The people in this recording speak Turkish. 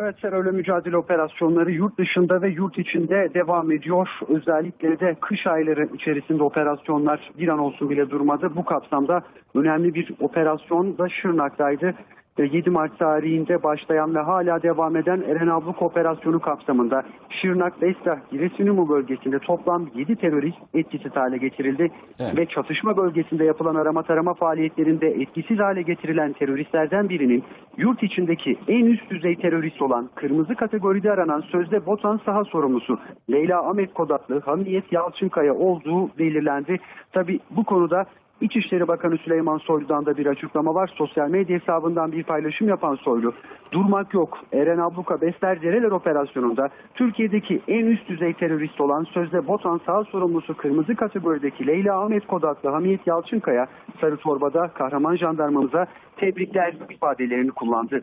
Evet terörle mücadele operasyonları yurt dışında ve yurt içinde devam ediyor. Özellikle de kış ayları içerisinde operasyonlar bir an olsun bile durmadı. Bu kapsamda önemli bir operasyon da Şırnak'taydı. Ve 7 Mart tarihinde başlayan ve hala devam eden Eren Abluk operasyonu kapsamında Şırnak, Besta, Giresunlumu bölgesinde toplam 7 terörist etkisiz hale getirildi. Evet. Ve çatışma bölgesinde yapılan arama tarama faaliyetlerinde etkisiz hale getirilen teröristlerden birinin yurt içindeki en üst düzey terörist olan kırmızı kategoride aranan sözde Botan saha sorumlusu Leyla Ahmet Kodaklı Hamiyet Yalçınkaya olduğu belirlendi. Tabi bu konuda İçişleri Bakanı Süleyman Soylu'dan da bir açıklama var. Sosyal medya hesabından bir paylaşım yapan Soylu, durmak yok. Eren Abluka Besler Dereler operasyonunda Türkiye'deki en üst düzey terörist olan sözde Botan sağ sorumlusu kırmızı kategorideki Leyla Ahmet Kodaklı Hamiyet Yalçınkaya sarı torbada kahraman jandarmamıza tebrikler ifadelerini kullandı.